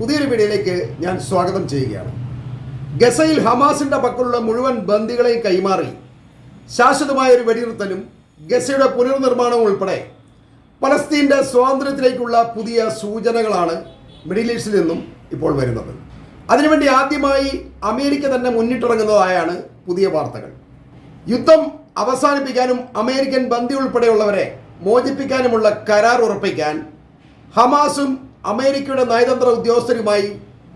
പുതിയൊരു വീഡിയോയിലേക്ക് ഞാൻ സ്വാഗതം ചെയ്യുകയാണ്. ഗസയിൽ ഹമാസിന്റെ പക്കലുള്ള മുഴുവൻ ബന്ദികളെയും കൈമാറി. ശാശ്വതമായ ഒരു വെടിനിർത്തലും ഗസയുടെ പുനർനിർമ്മാണവും ഉൾപ്പെടെ പലസ്തീന്റെ സ്വാതന്ത്ര്യത്തിലേക്കുള്ള പുതിയ സൂചനകളാണ് മിഡിൽ ഈസ്റ്റിൽ നിന്നും ഇപ്പോൾ വരുന്നത്. അതിനുവേണ്ടി ആദ്യമായി അമേരിക്ക തന്നെ മുന്നിട്ടിറങ്ങുന്നതായാണ് പുതിയ വാർത്തകൾ. യുദ്ധം അവസാനിപ്പിക്കാനും അമേരിക്കൻ ബന്ദി ഉൾപ്പെടെയുള്ളവരെ മോചിപ്പിക്കാനുമുള്ള കരാർ ഉറപ്പിക്കാൻ ഹമാസും അമേരിക്കയുടെ നയതന്ത്ര ഉദ്യോഗസ്ഥരുമായി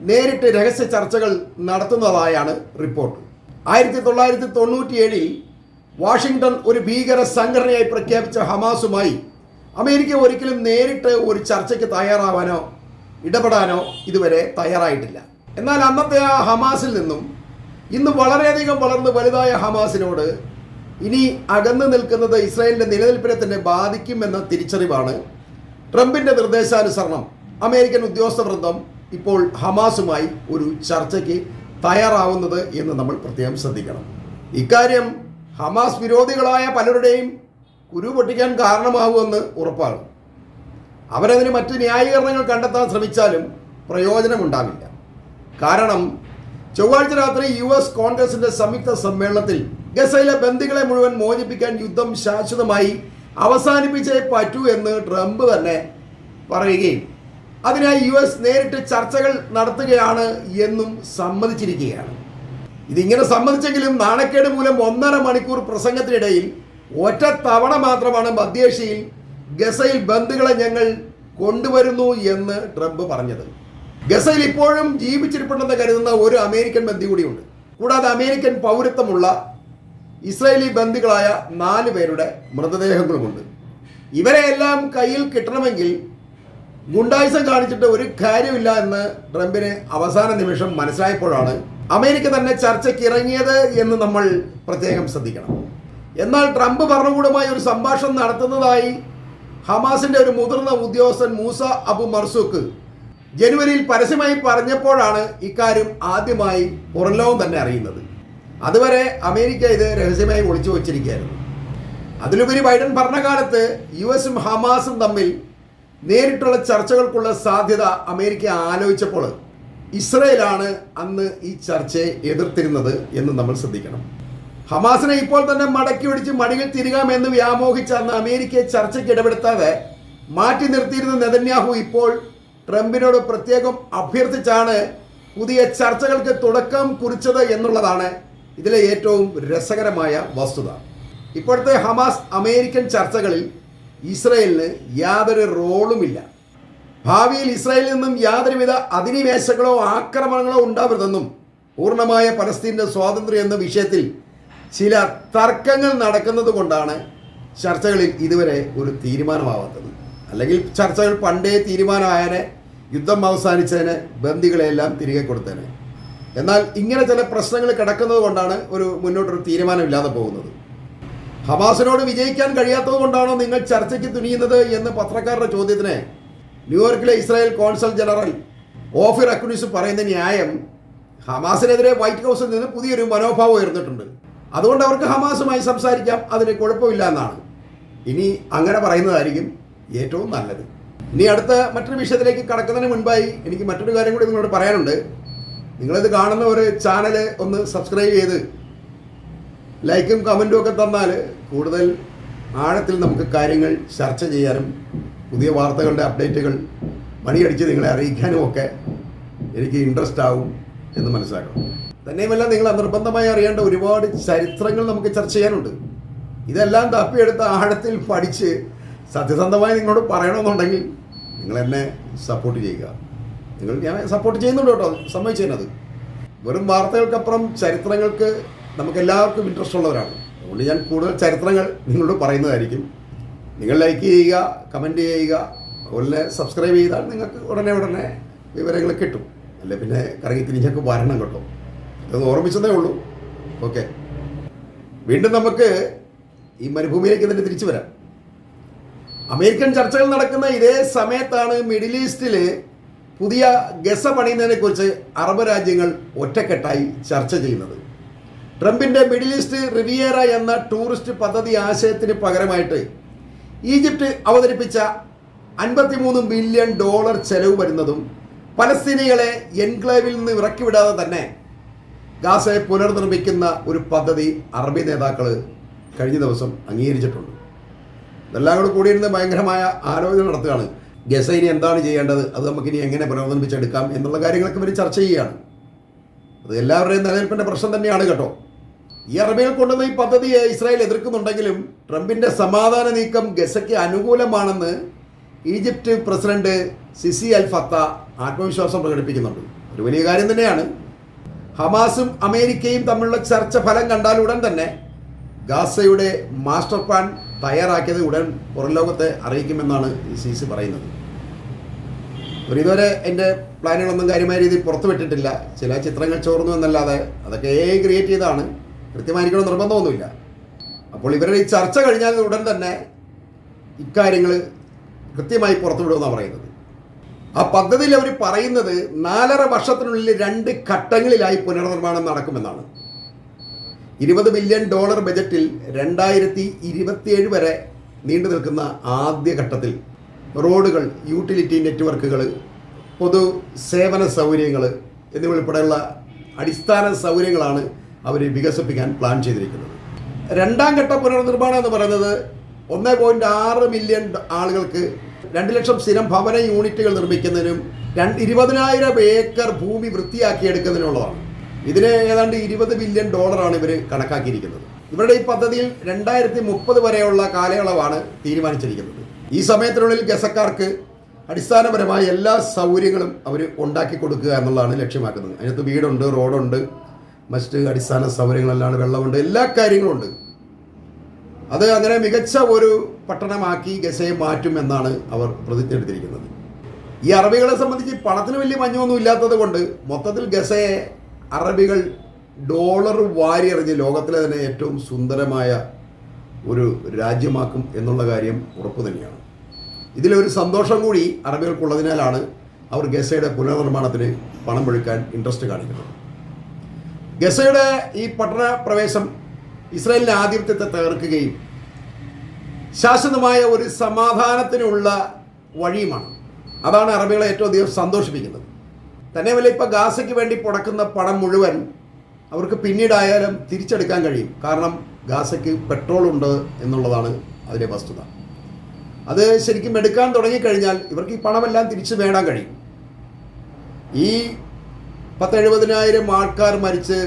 നേരിട്ട് രഹസ്യ ചർച്ചകൾ നടത്തുന്നതായാണ് റിപ്പോർട്ട്. ആയിരത്തി തൊള്ളായിരത്തി തൊണ്ണൂറ്റിയേഴിൽ വാഷിങ്ടൺ ഒരു ഭീകര സംഘടനയായി പ്രഖ്യാപിച്ച ഹമാസുമായി അമേരിക്ക ഒരിക്കലും നേരിട്ട് ഒരു ചർച്ചയ്ക്ക് തയ്യാറാവാനോ ഇടപെടാനോ ഇതുവരെ തയ്യാറായിട്ടില്ല. എന്നാൽ അന്നത്തെ ആ ഹമാസിൽ നിന്നും ഇന്ന് വളരെയധികം വളർന്ന് വലുതായ ഹമാസിനോട് ഇനി അകന്നു നിൽക്കുന്നത് ഇസ്രായേലിന്റെ നിലനിൽപ്പിനെ തന്നെ ബാധിക്കുമെന്ന തിരിച്ചറിവാണ് ട്രംപിന്റെ നിർദ്ദേശാനുസരണം. അമേരിക്കൻ ഉദ്യോഗസ്ഥ വൃന്ദം ഇപ്പോൾ ഹമാസുമായി ഒരു ചർച്ചയ്ക്ക് തയ്യാറാവുന്നത് എന്ന് നമ്മൾ പ്രത്യേകം ശ്രദ്ധിക്കണം. ഇക്കാര്യം ഹമാസ് വിരോധികളായ പലരുടെയും കുരു പൊട്ടിക്കാൻ കാരണമാകുമെന്ന് ഉറപ്പാണ്. അവരതിന് മറ്റ് ന്യായീകരണങ്ങൾ കണ്ടെത്താൻ ശ്രമിച്ചാലും പ്രയോജനമുണ്ടാവില്ല. കാരണം ചൊവ്വാഴ്ച രാത്രി യു എസ് കോൺഗ്രസിന്റെ സംയുക്ത സമ്മേളനത്തിൽ ഗസയിലെ ബന്ദികളെ മുഴുവൻ മോചിപ്പിക്കാൻ യുദ്ധം ശാശ്വതമായി അവസാനിപ്പിച്ചേ പറ്റൂ എന്ന് ട്രംപ് തന്നെ പറയുകയും അതിനായി യു എസ് നേരിട്ട് ചർച്ചകൾ നടത്തുകയാണ് എന്നും സമ്മതിച്ചിരിക്കുകയാണ്. ഇതിങ്ങനെ സമ്മതിച്ചെങ്കിലും നാണക്കേട് മൂലം ഒന്നര മണിക്കൂർ പ്രസംഗത്തിനിടയിൽ ഒറ്റ തവണ മാത്രമാണ് മധ്യേഷ്യയിൽ ഗസയിൽ ബന്ധുക്കളെ ഞങ്ങൾ കൊണ്ടുവരുന്നു എന്ന് ട്രംപ് പറഞ്ഞത്. ഗസയിൽ ഇപ്പോഴും ജീവിച്ചിരിപ്പുണ്ടെന്ന് കരുതുന്ന ഒരു അമേരിക്കൻ ബന്ധി കൂടിയുണ്ട്. കൂടാതെ അമേരിക്കൻ പൗരത്വമുള്ള ഇസ്രായേലി ബന്ധുക്കളായ നാല് പേരുടെ മൃതദേഹങ്ങളുമുണ്ട്. ഇവരെയെല്ലാം കയ്യിൽ കിട്ടണമെങ്കിൽ ഗുണ്ടായുസം കാണിച്ചിട്ട് ഒരു കാര്യമില്ല എന്ന് ട്രംപിന് അവസാന നിമിഷം മനസ്സിലായപ്പോഴാണ് അമേരിക്ക തന്നെ ചർച്ചയ്ക്ക് ഇറങ്ങിയത് എന്ന് നമ്മൾ പ്രത്യേകം ശ്രദ്ധിക്കണം. എന്നാൽ ട്രംപ് ഭരണകൂടമായി ഒരു സംഭാഷണം നടത്തുന്നതായി ഹമാസിന്റെ ഒരു മുതിർന്ന ഉദ്യോഗസ്ഥൻ മൂസ അബു മർസൂക്ക് ജനുവരിയിൽ പരസ്യമായി പറഞ്ഞപ്പോഴാണ് ഇക്കാര്യം ആദ്യമായി പുറംലോകം തന്നെ അറിയുന്നത്. അതുവരെ അമേരിക്ക ഇത് രഹസ്യമായി ഒളിച്ചു വച്ചിരിക്കുകയായിരുന്നു. അതിലുപരി ബൈഡൻ ഭരണകാലത്ത് യു എസും ഹമാസും തമ്മിൽ നേരിട്ടുള്ള ചർച്ചകൾക്കുള്ള സാധ്യത അമേരിക്ക ആലോചിച്ചപ്പോൾ ഇസ്രയേലാണ് അന്ന് ഈ ചർച്ചയെ എതിർത്തിരുന്നത് എന്ന് നമ്മൾ ശ്രദ്ധിക്കണം. ഹമാസിനെ ഇപ്പോൾ തന്നെ മടക്കി ഒടിച്ച് മടിയിൽ തിരികാമെന്ന് വ്യാമോഹിച്ച അന്ന് അമേരിക്കയെ ചർച്ചയ്ക്ക് ഇടപെടുത്താതെ മാറ്റി നിർത്തിയിരുന്ന നെതന്യാഹു ഇപ്പോൾ ട്രംപിനോട് പ്രത്യേകം അഭ്യർത്ഥിച്ചാണ് പുതിയ ചർച്ചകൾക്ക് തുടക്കം കുറിച്ചത് എന്നുള്ളതാണ് ഇതിലെ ഏറ്റവും രസകരമായ വസ്തുത. ഇപ്പോഴത്തെ ഹമാസ് അമേരിക്കൻ ചർച്ചകളിൽ ഇസ്രയേലിന് യാതൊരു റോളുമില്ല. ഭാവിയിൽ ഇസ്രായേലിൽ നിന്നും യാതൊരുവിധ അധിനിവേശങ്ങളോ ആക്രമണങ്ങളോ ഉണ്ടാവരുതെന്നും പൂർണമായ പലസ്തീന്റെ സ്വാതന്ത്ര്യം എന്ന വിഷയത്തിൽ ചില തർക്കങ്ങൾ നടക്കുന്നത് കൊണ്ടാണ് ചർച്ചകളിൽ ഇതുവരെ ഒരു തീരുമാനമാവാത്തത്. അല്ലെങ്കിൽ ചർച്ചകൾ പണ്ടേ തീരുമാനമായനെ യുദ്ധം അവസാനിച്ചതിന് ബന്ദികളെല്ലാം തിരികെ കൊടുത്തതിന് എന്നാൽ ഇങ്ങനെ ചില പ്രശ്നങ്ങൾ കിടക്കുന്നത് കൊണ്ടാണ് ഒരു മുന്നോട്ടൊരു തീരുമാനമില്ലാതെ പോകുന്നത്. ഹമാസിനോട് വിജയിക്കാൻ കഴിയാത്തത് കൊണ്ടാണോ നിങ്ങൾ ചർച്ചയ്ക്ക് തുനിയുന്നത് എന്ന് പത്രക്കാരുടെ ചോദ്യത്തിന് ന്യൂയോർക്കിലെ Israel consul general Ofir Akunis പറയുന്ന ന്യായം ഹമാസിനെതിരെ വൈറ്റ് ഹൗസിൽ നിന്ന് പുതിയൊരു മനോഭാവം ഉയർന്നിട്ടുണ്ട്. അതുകൊണ്ട് അവർക്ക് ഹമാസുമായി സംസാരിക്കാം. അതിന് കുഴപ്പമില്ല എന്നാണ്. ഇനി അങ്ങനെ പറയുന്നതായിരിക്കും ഏറ്റവും നല്ലത്. ഇനി അടുത്ത മറ്റൊരു വിഷയത്തിലേക്ക് കടക്കുന്നതിന് മുൻപായി എനിക്ക് മറ്റൊരു കാര്യം കൂടി നിങ്ങളോട് പറയാനുണ്ട്. നിങ്ങളിത് കാണുന്ന ഒരു ചാനൽ ഒന്ന് സബ്സ്ക്രൈബ് ചെയ്ത് ലൈക്കും കമന്റും ഒക്കെ തന്നാൽ കൂടുതൽ ആഴത്തിൽ നമുക്ക് കാര്യങ്ങൾ ചർച്ച ചെയ്യാനും പുതിയ വാർത്തകളുടെ അപ്ഡേറ്റുകൾ മണിയടിച്ച് നിങ്ങളെ അറിയിക്കാനും ഒക്കെ എനിക്ക് ഇൻട്രസ്റ്റ് ആവും എന്ന് മനസ്സിലാക്കണം. തന്നെയുമല്ല നിങ്ങൾ നിർബന്ധമായി അറിയേണ്ട ഒരുപാട് ചരിത്രങ്ങൾ നമുക്ക് ചർച്ച ചെയ്യാനുണ്ട്. ഇതെല്ലാം തപ്പിയെടുത്ത് ആഴത്തിൽ പഠിച്ച് സത്യസന്ധമായി നിങ്ങളോട് പറയണമെന്നുണ്ടെങ്കിൽ നിങ്ങൾ എന്നെ സപ്പോർട്ട് ചെയ്യുക. നിങ്ങൾ ഞാൻ സപ്പോർട്ട് ചെയ്യുന്നുണ്ട് കേട്ടോ. സമ്മതിച്ചതിനത്. വെറും വാർത്തകൾക്കപ്പുറം ചരിത്രങ്ങൾക്ക് നമുക്ക് എല്ലാവർക്കും ഇൻട്രസ്റ്റ് ഉള്ളവരാണ്. അതുകൊണ്ട് ഞാൻ കൂടുതൽ ചരിത്രങ്ങൾ നിങ്ങളോട് പറയുന്നതായിരിക്കും. നിങ്ങൾ ലൈക്ക് ചെയ്യുക കമന്റ് ചെയ്യുക അതുപോലെ സബ്സ്ക്രൈബ് ചെയ്താൽ നിങ്ങൾക്ക് ഉടനെ ഉടനെ വിവരങ്ങൾ കിട്ടും. അല്ലെ പിന്നെ കറങ്ങി തിരിഞ്ഞൊക്കെ വരണം കേട്ടോ. അത് ഓർമ്മിച്ചതേ ഉള്ളൂ. ഓക്കെ വീണ്ടും നമുക്ക് ഈ മരുഭൂമിയിലേക്ക് തന്നെ തിരിച്ചു വരാം. അമേരിക്കൻ ചർച്ചകൾ നടക്കുന്ന ഇതേ സമയത്താണ് മിഡിൽ ഈസ്റ്റിൽ പുതിയ ഗസ പണിയുന്നതിനെക്കുറിച്ച് അറബ് രാജ്യങ്ങൾ ഒറ്റക്കെട്ടായി ചർച്ച ചെയ്യുന്നത്. ട്രംപിന്റെ മിഡിൽ ഈസ്റ്റ് റിവിയേറ എന്ന ടൂറിസ്റ്റ് പദ്ധതി ആശയത്തിന് പകരമായിട്ട് ഈജിപ്റ്റ് അവതരിപ്പിച്ച അൻപത്തിമൂന്ന് ബില്യൺ ഡോളർ ചെലവ് വരുന്നതും പലസ്തീനികളെ എൻക്ലേവിൽ നിന്ന് ഇറക്കിവിടാതെ തന്നെ ഗാസയെ പുനർനിർമ്മിക്കുന്ന ഒരു പദ്ധതി അറബി നേതാക്കൾ കഴിഞ്ഞ ദിവസം അംഗീകരിച്ചിട്ടുണ്ട്. ഇതെല്ലാം കൂടെ കൂടിയിരുന്ന് ഭയങ്കരമായ ആലോചന നടത്തുകയാണ്. ഗസൈനി എന്താണ് ചെയ്യേണ്ടത്? അത് നമുക്കിനി എങ്ങനെ പുനർനിർമ്മിച്ചെടുക്കാം? എന്നുള്ള കാര്യങ്ങളൊക്കെ ഇവർ ചർച്ച ചെയ്യുകയാണ്. അത് എല്ലാവരുടെയും നിലനിൽപ്പിന്റെ പ്രശ്നം തന്നെയാണ് കേട്ടോ. ഈ അറബികൾ കൊണ്ടുവന്ന ഈ പദ്ധതിയെ ഇസ്രായേൽ എതിർക്കുന്നുണ്ടെങ്കിലും ട്രംപിന്റെ സമാധാന നീക്കം ഗസയ്ക്ക് അനുകൂലമാണെന്ന് Egypt president Sisi al Fattah ആത്മവിശ്വാസം പ്രകടിപ്പിക്കുന്നുണ്ട്. ഒരു വലിയ കാര്യം തന്നെയാണ്. ഹമാസും അമേരിക്കയും തമ്മിലുള്ള ചർച്ച ഫലം കണ്ടാൽ ഉടൻ തന്നെ ഗാസയുടെ മാസ്റ്റർ പ്ലാൻ തയ്യാറാക്കിയത് ഉടൻ പുറം ലോകത്തെ അറിയിക്കുമെന്നാണ് സിസി പറയുന്നത്. ഒരു ഇതുവരെ എന്റെ പ്ലാനുകളൊന്നും കാര്യമായ രീതിയിൽ പുറത്തു വിട്ടിട്ടില്ല. ചില ചിത്രങ്ങൾ ചോർന്നു എന്നല്ലാതെ അതൊക്കെ ഏ ക്രിയേറ്റ് ചെയ്താണ് കൃത്യമായിരിക്കണം നിർബന്ധമൊന്നുമില്ല. അപ്പോൾ ഇവരുടെ ഈ ചർച്ച കഴിഞ്ഞാൽ ഉടൻ തന്നെ ഇക്കാര്യങ്ങൾ കൃത്യമായി പുറത്തുവിടുമെന്നാണ് പറയുന്നത്. ആ പദ്ധതിയിൽ അവർ പറയുന്നത് നാലര വർഷത്തിനുള്ളിൽ രണ്ട് ഘട്ടങ്ങളിലായി പുനർനിർമ്മാണം നടക്കുമെന്നാണ്. ഇരുപത് ബില്യൺ ഡോളർ ബജറ്റിൽ രണ്ടായിരത്തി ഇരുപത്തിയേഴ് വരെ നീണ്ടു നിൽക്കുന്ന ആദ്യ ഘട്ടത്തിൽ റോഡുകൾ യൂട്ടിലിറ്റി നെറ്റ്വർക്കുകൾ പൊതു സേവന സൗകര്യങ്ങൾ എന്നിവ ഉൾപ്പെടെയുള്ള അടിസ്ഥാന സൗകര്യങ്ങളാണ് അവർ വികസിപ്പിക്കാൻ പ്ലാൻ ചെയ്തിരിക്കുന്നത്. രണ്ടാം ഘട്ട പുനർനിർമ്മാണം എന്ന് പറയുന്നത് ഒന്ന് പോയിന്റ് ആറ് മില്യൺ ആളുകൾക്ക് രണ്ട് ലക്ഷം സ്ഥിരം ഭവന യൂണിറ്റുകൾ നിർമ്മിക്കുന്നതിനും രണ്ട് ഇരുപതിനായിരം ഏക്കർ ഭൂമി വൃത്തിയാക്കിയെടുക്കുന്നതിനുള്ളതാണ് ഇതിന് ഏതാണ്ട് ഇരുപത് ബില്യൺ ഡോളറാണ് ഇവർ കണക്കാക്കിയിരിക്കുന്നത്. ഇവരുടെ ഈ പദ്ധതിയിൽ രണ്ടായിരത്തി മുപ്പത് വരെയുള്ള കാലയളവാണ് തീരുമാനിച്ചിരിക്കുന്നത്. ഈ സമയത്തിനുള്ളിൽ ഗസക്കാർക്ക് അടിസ്ഥാനപരമായ എല്ലാ സൗകര്യങ്ങളും അവർ ഉണ്ടാക്കി കൊടുക്കുക എന്നുള്ളതാണ് ലക്ഷ്യമാക്കുന്നത്. അതിനകത്ത് വീടുണ്ട് റോഡുണ്ട് മറ്റ് അടിസ്ഥാന സൗകര്യങ്ങളെല്ലാം വെള്ളമുണ്ട് എല്ലാ കാര്യങ്ങളും ഉണ്ട് അത് അങ്ങനെ മികച്ച ഒരു പട്ടണമാക്കി ഗസയെ മാറ്റും എന്നാണ് അവർ പ്രതിജ്ഞ എടുത്തിരിക്കുന്നത് ഈ അറബികളെ സംബന്ധിച്ച് പണത്തിന് വലിയ മഞ്ഞൊന്നും ഇല്ലാത്തത് കൊണ്ട് മൊത്തത്തിൽ ഗസയെ അറബികൾ ഡോളർ വാരിയെറിഞ്ഞ് ലോകത്തിലെ തന്നെ ഏറ്റവും സുന്ദരമായ ഒരു രാജ്യമാക്കും എന്നുള്ള കാര്യം ഉറപ്പു തന്നെയാണ്. ഇതിലൊരു സന്തോഷം കൂടി അറബികൾക്കുള്ളതിനാലാണ് അവർ ഗസയുടെ പുനർനിർമ്മാണത്തിന് പണം ഒഴുക്കാൻ ഇൻട്രസ്റ്റ് കാണിക്കുന്നത്. ഗസയുടെ ഈ പട്ടണ പ്രവേശം ഇസ്രായേലിന്റെ ആധിപത്യത്തെ തകർക്കുകയും ശാശ്വതമായ ഒരു സമാധാനത്തിനുള്ള വഴിയുമാണ്. അതാണ് അറബികളെ ഏറ്റവും അധികം സന്തോഷിപ്പിക്കുന്നത്. തന്നെ തന്നെയുമല്ല ഇപ്പോൾ ഗാസയ്ക്ക് വേണ്ടി പുടക്കുന്ന പണം മുഴുവൻ അവർക്ക് പിന്നീടായാലും തിരിച്ചെടുക്കാൻ കഴിയും. കാരണം ഗാസയ്ക്ക് പെട്രോൾ ഉണ്ട് എന്നുള്ളതാണ് അതിലെ വസ്തുത. അത് ശരിക്കും എടുക്കാൻ തുടങ്ങിക്കഴിഞ്ഞാൽ ഇവർക്ക് ഈ പണമെല്ലാം തിരിച്ചു നേടാൻ കഴിയും. ഈ പത്തെഴുപതിനായിരം ആൾക്കാർ മരിച്ച്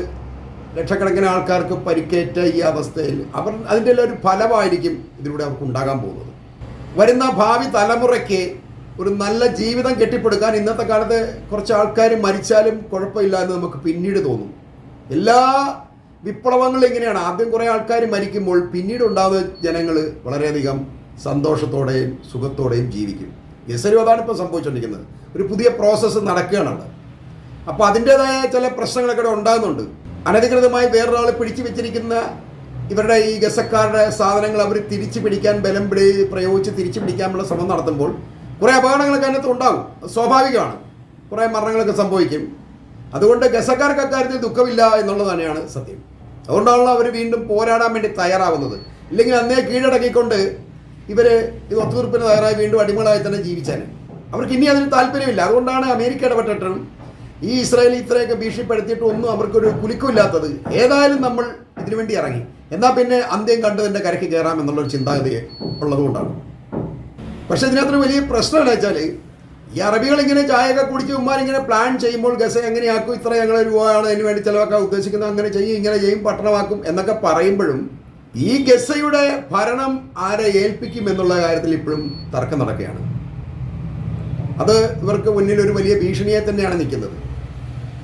ലക്ഷക്കണക്കിന് ആൾക്കാർക്ക് പരിക്കേറ്റ ഈ അവസ്ഥയിൽ അവർ അതിന്റെ എല്ലാം ഒരു ഫലമായിരിക്കും ഇതിലൂടെ അവർക്ക് ഉണ്ടാകാൻ പോകുന്നത്. വരുന്ന ഭാവി തലമുറയ്ക്ക് ഒരു നല്ല ജീവിതം കെട്ടിപ്പടുക്കാൻ ഇന്നത്തെ കാലത്ത് കുറച്ച് ആൾക്കാർ മരിച്ചാലും കുഴപ്പമില്ല എന്ന് നമുക്ക് പിന്നീട് തോന്നും. എല്ലാ വിപ്ലവങ്ങളും എങ്ങനെയാണ്? ആദ്യം കുറേ ആൾക്കാർ മരിക്കുമ്പോൾ പിന്നീട് ഉണ്ടാവുന്ന ജനങ്ങൾ വളരെയധികം സന്തോഷത്തോടെയും സുഖത്തോടെയും ജീവിക്കും. ഗസരും അതാണ് ഇപ്പോൾ സംഭവിച്ചുകൊണ്ടിരിക്കുന്നത് ഒരു പുതിയ പ്രോസസ്സ് നടക്കുകയാണ് അവിടെ അപ്പോൾ അതിന്റെതായ ചില പ്രശ്നങ്ങളൊക്കെ ഉണ്ടാകുന്നുണ്ട്. അനധികൃതമായി വേറൊരാൾ പിടിച്ചു വെച്ചിരിക്കുന്ന ഇവരുടെ ഈ ഗസക്കാരുടെ സാധനങ്ങൾ അവർ തിരിച്ചു പിടിക്കാൻ ബലം പിടി പ്രയോഗിച്ച് തിരിച്ചു പിടിക്കാനുള്ള ശ്രമം നടത്തുമ്പോൾ കുറേ അപകടങ്ങളൊക്കെ അതിനകത്ത് ഉണ്ടാകും. സ്വാഭാവികമാണ്. കുറേ മരണങ്ങളൊക്കെ സംഭവിക്കും. അതുകൊണ്ട് ഗസക്കാർക്ക് അക്കാര്യത്തിൽ ദുഃഖമില്ല എന്നുള്ളത് തന്നെയാണ് സത്യം. അതുകൊണ്ടാണല്ലോ അവർ വീണ്ടും പോരാടാൻ വേണ്ടി തയ്യാറാവുന്നത്. ഇല്ലെങ്കിൽ അന്നേ കീഴടക്കിക്കൊണ്ട് ഇവർ ഇത് ഒത്തുതീർപ്പിന് തയ്യാറായി വീണ്ടും അടിമകളായി തന്നെ ജീവിച്ചാൽ അവർക്ക് ഇനി അതിന് താല്പര്യമില്ല. അതുകൊണ്ടാണ് അമേരിക്ക ഇടപെട്ടിട്ടും ഈ ഇസ്രായേൽ ഇത്രയൊക്കെ ഭീഷണിപ്പെടുത്തിയിട്ട് ഒന്നും അവർക്കൊരു കുലുക്കമില്ലാത്തത്. ഏതായാലും നമ്മൾ ഇതിനു വേണ്ടി ഇറങ്ങി. എന്നാൽ പിന്നെ അന്ത്യം കണ്ടതിന്റെ കരയ്ക്ക് കയറാം എന്നുള്ളൊരു ചിന്താഗതി ഉള്ളതുകൊണ്ടാണ്. പക്ഷേ ഇതിനകത്തൊരു വലിയ പ്രശ്നം എന്താ വെച്ചാൽ ഈ അറബികൾ ഇങ്ങനെ ചായയൊക്കെ കുടിച്ച് ഉമ്മാരിങ്ങനെ പ്ലാൻ ചെയ്യുമ്പോൾ ഗസ എങ്ങനെയാക്കും ഇത്ര ഞങ്ങൾ രൂപയാണ് അതിന് വേണ്ടി ചിലവാക്കാൻ ഉദ്ദേശിക്കുന്നത് അങ്ങനെ ചെയ്യും ഇങ്ങനെ ചെയ്യും പട്ടണമാക്കും എന്നൊക്കെ പറയുമ്പോഴും ഈ ഗസയുടെ ഭരണം ആരെ ഏൽപ്പിക്കും എന്നുള്ള കാര്യത്തിൽ ഇപ്പോഴും തർക്കം നടക്കുകയാണ്. അത് ഇവർക്ക് മുന്നിൽ ഒരു വലിയ ഭീഷണിയെ തന്നെയാണ് നിൽക്കുന്നത്.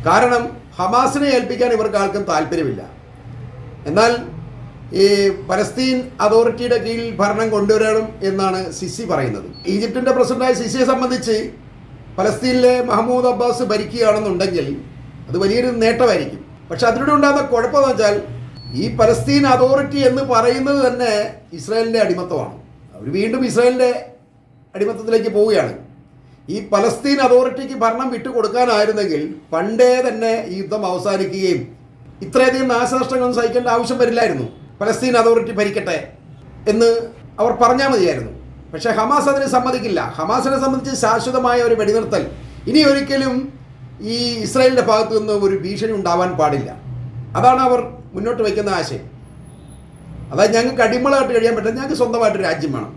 കാരണം ഹമാസിനെ ഏൽപ്പിക്കാൻ ഇവർക്ക് ആർക്കും താല്പര്യമില്ല. എന്നാൽ ഈ പലസ്തീൻ അതോറിറ്റിയുടെ കീഴിൽ ഭരണം കൊണ്ടുവരണം എന്നാണ് സിസി പറയുന്നത്. ഈജിപ്തിന്റെ പ്രസിഡന്റായ സിസിയെ സംബന്ധിച്ച് പലസ്തീനിലെ മഹമ്മൂദ് അബ്ബാസ് ഭരിക്കുകയാണെന്നുണ്ടെങ്കിൽ അത് വലിയൊരു നേട്ടമായിരിക്കും. പക്ഷെ അതിലൂടെ ഉണ്ടാകുന്ന കുഴപ്പമെന്ന് വെച്ചാൽ ഈ പലസ്തീൻ അതോറിറ്റി എന്ന് പറയുന്നത് തന്നെ ഇസ്രായേലിന്റെ അടിമത്തമാണ്. അവർ വീണ്ടും ഇസ്രായേലിന്റെ അടിമത്തത്തിലേക്ക് പോവുകയാണ്. ഈ പലസ്തീൻ അതോറിറ്റിക്ക് ഭരണം വിട്ടുകൊടുക്കാനായിരുന്നെങ്കിൽ പണ്ടേ തന്നെ ഈ യുദ്ധം അവസാനിക്കുകയും ഇത്രയധികം നാശനഷ്ടങ്ങളൊന്നും സഹിക്കേണ്ട ആവശ്യം വരില്ലായിരുന്നു. പലസ്തീൻ അതോറിറ്റി ഭരിക്കട്ടെ എന്ന് അവർ പറഞ്ഞാൽ മതിയായിരുന്നു. പക്ഷേ ഹമാസ് അതിന് സമ്മതിക്കില്ല. ഹമാസിനെ സംബന്ധിച്ച് ശാശ്വതമായ ഒരു വെടിനിർത്തൽ ഇനി ഒരിക്കലും ഈ ഇസ്രായേലിന്റെ ഭാഗത്തു നിന്ന് ഒരു ഭീഷണി ഉണ്ടാവാൻ പാടില്ല. അതാണ് അവർ മുന്നോട്ട് വയ്ക്കുന്ന ആശയം. അതായത് ഞങ്ങൾക്ക് അടിമളായിട്ട് കഴിയാൻ പറ്റില്ല. ഞങ്ങൾക്ക് സ്വന്തമായിട്ട് രാജ്യം വേണം.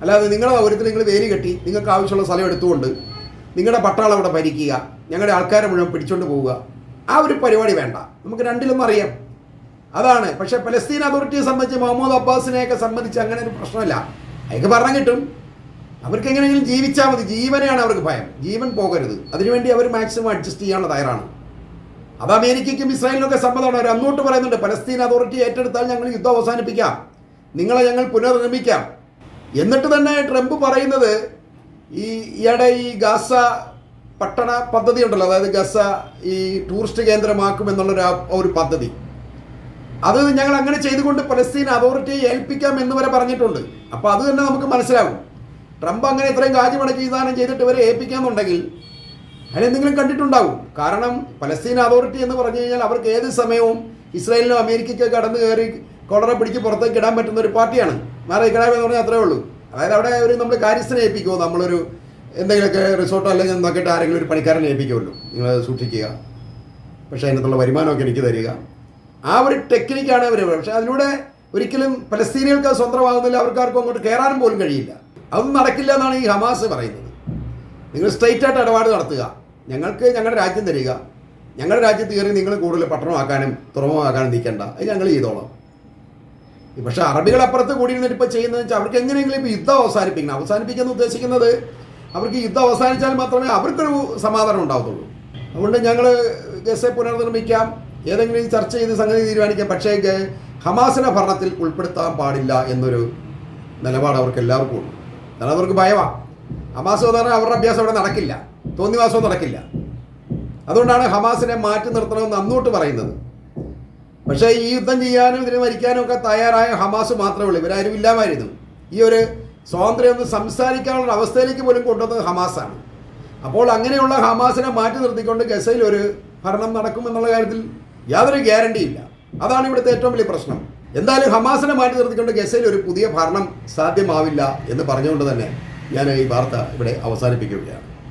അല്ലാതെ നിങ്ങളെ സൗകര്യത്തിൽ നിങ്ങൾ വേലി കെട്ടി നിങ്ങൾക്ക് ആവശ്യമുള്ള സ്ഥലം എടുത്തുകൊണ്ട് നിങ്ങളുടെ പട്ടാളം അവിടെ ഭരിക്കുക ഞങ്ങളുടെ ആൾക്കാരെ മുഴുവൻ പിടിച്ചുകൊണ്ട് പോവുക ആ ഒരു പരിപാടി വേണ്ട. നമുക്ക് രണ്ടിലൊന്നും അറിയാം. അതാണ്. പക്ഷെ പലസ്തീൻ അതോറിറ്റിയെ സംബന്ധിച്ച് മുഹമ്മദ് അബ്ബാസിനെയൊക്കെ സംബന്ധിച്ച് അങ്ങനെ ഒരു പ്രശ്നമില്ല. അയാൾക്ക് ഭരണം കിട്ടും. അവർക്ക് എങ്ങനെയെങ്കിലും ജീവിച്ചാൽ മതി. ജീവനെയാണ് അവർക്ക് ഭയം. ജീവൻ പോകരുത്. അതിനുവേണ്ടി അവർ മാക്സിമം അഡ്ജസ്റ്റ് ചെയ്യാനുള്ള തയ്യാറാണ്. അത് അമേരിക്കയ്ക്കും ഇസ്രായേലിനൊക്കെ സമ്മതമാണ്. അവർ അങ്ങോട്ട് പറയുന്നുണ്ട് പലസ്തീൻ അതോറിറ്റി ഏറ്റെടുത്താൽ ഞങ്ങൾ യുദ്ധം അവസാനിപ്പിക്കാം. നിങ്ങളെ ഞങ്ങൾ പുനർനിർമ്മിക്കാം. എന്നിട്ട് തന്നെ ട്രംപ് പറയുന്നത് ഈ ഈയിടെ ഈ ഗാസ പട്ടണ പദ്ധതി ഉണ്ടല്ലോ. അതായത് ഗസ ഈ ടൂറിസ്റ്റ് കേന്ദ്രമാക്കും എന്നുള്ളൊരു ഒരു പദ്ധതി. അത് ഞങ്ങൾ അങ്ങനെ ചെയ്തുകൊണ്ട് പലസ്തീൻ അതോറിറ്റിയെ ഏൽപ്പിക്കാം എന്ന് വരെ പറഞ്ഞിട്ടുണ്ട്. അപ്പോൾ അത് തന്നെ നമുക്ക് മനസ്സിലാവും. ട്രംപ് അങ്ങനെ ഇത്രയും കാജ് വിധാനം ചെയ്തിട്ട് ഇവരെ ഏൽപ്പിക്കാന്നുണ്ടെങ്കിൽ അതിനെന്തെങ്കിലും കണ്ടിട്ടുണ്ടാവും. കാരണം പലസ്തീൻ അതോറിറ്റി എന്ന് പറഞ്ഞു കഴിഞ്ഞാൽ അവർക്ക് ഏത് സമയവും ഇസ്രായേലിനും അമേരിക്കയ്ക്ക് കടന്നു കയറി കൊളറ പിടിച്ച് പുറത്തേക്ക് ഇടാൻ പറ്റുന്ന ഒരു പാർട്ടിയാണ്. മാറി കിടാമെന്ന് പറഞ്ഞാൽ അത്രേ ഉള്ളൂ. അതായത് അവിടെ ഒരു നമ്മൾ കാര്യസ്ഥനെ ഏൽപ്പിക്കുമോ നമ്മളൊരു എന്തെങ്കിലുമൊക്കെ റിസോർട്ട് അല്ലെങ്കിൽ നോക്കിയിട്ട് ആരെങ്കിലും ഒരു പണിക്കാരനെ ഏൽപ്പിക്കുമല്ലോ? നിങ്ങൾ സൂക്ഷിക്കുക. പക്ഷേ അതിനകത്തുള്ള വരുമാനമൊക്കെ എനിക്ക് തരിക. ആ ഒരു ടെക്നിക്കാണ് അവർ പക്ഷേ അതിലൂടെ ഒരിക്കലും പലസ്തീനികൾക്ക് സ്വന്തമാകുന്നില്ല അവർക്കാർക്കും അങ്ങോട്ട് കയറാനും പോലും കഴിയില്ല. അതൊന്നും നടക്കില്ല എന്നാണ് ഈ ഹമാസ് പറയുന്നത്. നിങ്ങൾ സ്ട്രൈറ്റ് ആയിട്ട് ഇടപാട് നടത്തുക. ഞങ്ങൾക്ക് ഞങ്ങളുടെ രാജ്യം തരിക. ഞങ്ങളുടെ രാജ്യത്ത് കയറി നിങ്ങൾ കൂടുതൽ പട്ടണമാക്കാനും തുറമുഖമാക്കാനും നിൽക്കണ്ട. അത് ഞങ്ങൾ ചെയ്തോളാം. പക്ഷേ അറബികൾ അപ്പുറത്ത് കൂടി ഇരുന്നിട്ട് ഇപ്പോൾ ചെയ്യുന്നതെന്ന് വെച്ചാൽ അവർക്ക് എങ്ങനെയെങ്കിലും ഇപ്പോൾ യുദ്ധം അവസാനിപ്പിക്കണം. അവസാനിപ്പിക്കുന്ന ഉദ്ദേശിക്കുന്നത് അവർക്ക് യുദ്ധം അവസാനിച്ചാൽ മാത്രമേ അവർക്കൊരു സമാധാനം ഉണ്ടാവത്തുള്ളൂ. അതുകൊണ്ട് ഞങ്ങൾ ഗസെ പുനർനിർമ്മിക്കാം. ഏതെങ്കിലും ചർച്ച ചെയ്ത് സംഗതി തീരുമാനിക്കാം പക്ഷേ ഹമാസിനെ ഭരണത്തിൽ ഉൾപ്പെടുത്താൻ പാടില്ല എന്നൊരു നിലപാട് അവർക്ക് എല്ലാവർക്കും ഉണ്ട്. കാരണം അവർക്ക് ഭയമാണ് ഹമാസ് എന്ന് പറഞ്ഞാൽ അവരുടെ അഭ്യാസം അവിടെ നടക്കില്ല. തോന്നിവാസവും നടക്കില്ല. അതുകൊണ്ടാണ് ഹമാസിനെ മാറ്റി നിർത്തണമെന്ന് അന്നോട്ട് പറയുന്നത്. പക്ഷേ ഈ യുദ്ധം ചെയ്യാനും ഇതിന് മരിക്കാനും ഒക്കെ തയ്യാറായ ഹമാസ് മാത്രമേ ഉള്ളൂ. ഇവരാരും ഇല്ലാമായിരുന്നു. ഈ ഒരു സ്വാതന്ത്ര്യം ഒന്ന് സംസാരിക്കാനുള്ള അവസ്ഥയിലേക്ക് പോലും കൊണ്ടുവന്നത് ഹമാസാണ്. അപ്പോൾ അങ്ങനെയുള്ള ഹമാസിനെ മാറ്റി നിർത്തിക്കൊണ്ട് ഗസയിൽ ഒരു ഭരണം നടക്കുമെന്നുള്ള കാര്യത്തിൽ യാതൊരു ഗ്യാരണ്ടിയില്ല അതാണ് ഇവിടുത്തെ ഏറ്റവും വലിയ പ്രശ്നം. എന്തായാലും ഹമാസിനെ മാറ്റി നിർത്തിക്കൊണ്ട് ഗസയിൽ ഒരു പുതിയ ഭരണം സാധ്യമാവില്ല എന്ന് പറഞ്ഞുകൊണ്ട് തന്നെ ഞാൻ ഈ വാർത്ത ഇവിടെ അവസാനിപ്പിക്കുകയാണ്.